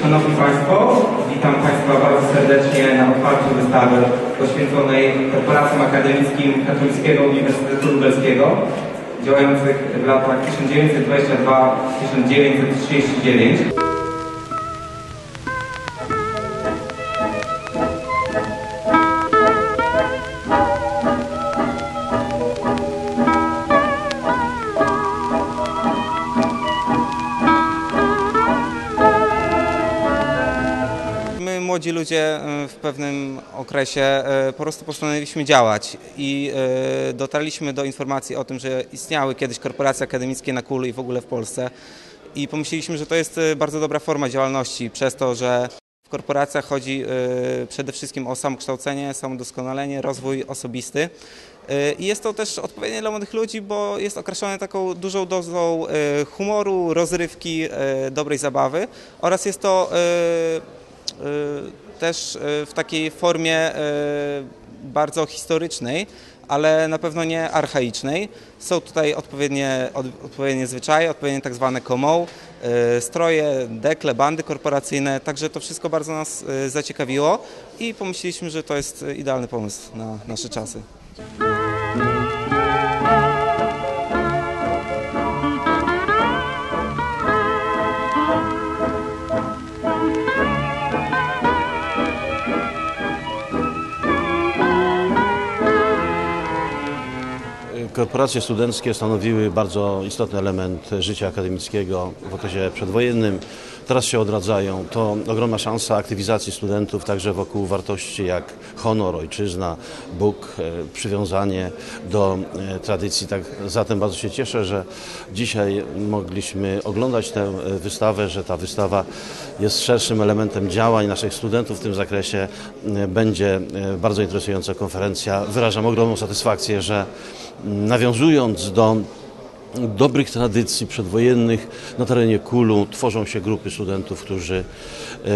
Szanowni Państwo, witam Państwa bardzo serdecznie na otwarciu wystawy poświęconej korporacjom akademickim Katolickiego Uniwersytetu Lubelskiego działających w latach 1922-1939. Młodzi ludzie, y, w pewnym okresie y, po prostu postanowiliśmy działać i y, dotarliśmy do informacji o tym, że istniały kiedyś korporacje akademickie na Kulu i w ogóle w Polsce i pomyśleliśmy, że to jest bardzo dobra forma działalności przez to, że w korporacjach chodzi przede wszystkim o samokształcenie, samodoskonalenie, rozwój osobisty. I jest to też odpowiednie dla młodych ludzi, bo jest okraszone taką dużą dozą humoru, rozrywki, dobrej zabawy oraz jest to też y, w takiej formie y, bardzo historycznej, ale na pewno nie archaicznej. Są tutaj odpowiednie, od, odpowiednie zwyczaje, odpowiednie tak zwane komą, y, stroje, dekle, bandy korporacyjne, także to wszystko bardzo nas y, zaciekawiło i pomyśleliśmy, że to jest y, idealny pomysł na nasze czasy. Korporacje studenckie stanowiły bardzo istotny element życia akademickiego w okresie przedwojennym. Teraz się odradzają. To ogromna szansa aktywizacji studentów także wokół wartości jak honor, ojczyzna, Bóg, e, przywiązanie do e, tradycji. Tak, zatem bardzo się cieszę, że dzisiaj mogliśmy oglądać tę e, wystawę, że ta wystawa jest szerszym elementem działań naszych studentów w tym zakresie. Będzie bardzo interesująca konferencja. Wyrażam ogromną satysfakcję, że nawiązując do dobrych tradycji przedwojennych na terenie Kulu tworzą się grupy studentów, którzy e,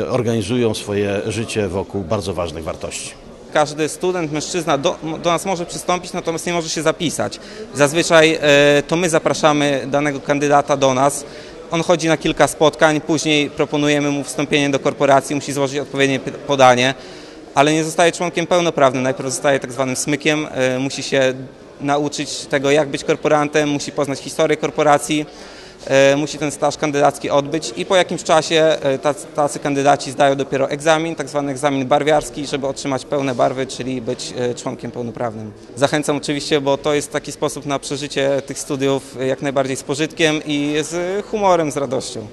e, organizują swoje życie wokół bardzo ważnych wartości. Każdy student, mężczyzna do, do nas może przystąpić, natomiast nie może się zapisać. Zazwyczaj e, to my zapraszamy danego kandydata do nas. On chodzi na kilka spotkań, później proponujemy mu wstąpienie do korporacji, musi złożyć odpowiednie podanie, ale nie zostaje członkiem pełnoprawnym. Najpierw zostaje tak zwanym smykiem, e, musi się nauczyć tego, jak być korporantem, musi poznać historię korporacji, e, musi ten staż kandydacki odbyć i po jakimś czasie e, tacy, tacy kandydaci zdają dopiero egzamin, tak zwany egzamin barwiarski, żeby otrzymać pełne barwy, czyli być e, członkiem pełnoprawnym. Zachęcam oczywiście, bo to jest taki sposób na przeżycie tych studiów jak najbardziej z pożytkiem i z humorem, z radością.